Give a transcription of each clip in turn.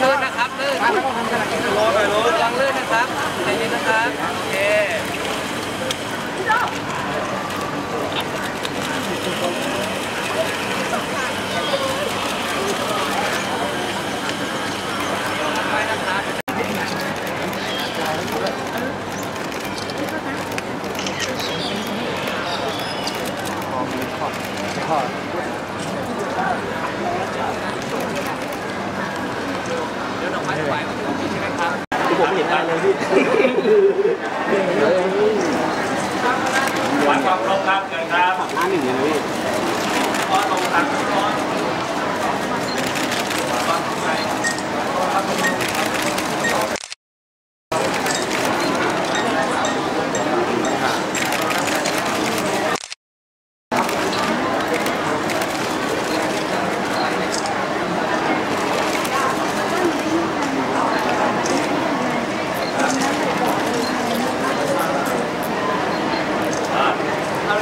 ลื่นนะครับลื่นรอหน่อยรอลังลื่นนะครับใจเย็นนะครับโอเคขอ ผมเห็นอะไรเลยพี่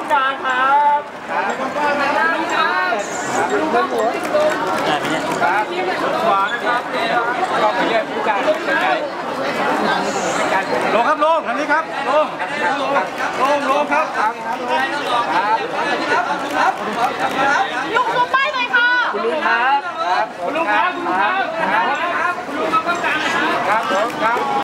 องกางครับลูกกลางลูบกลางหัวครับขวานะครับก็ไปเรียกผู้การเป็นไงลงครับลงทางนี้ครับลงลงลงครับลูกลงไปหน่อยค่ะคุณลุงครับคุณลุงครับ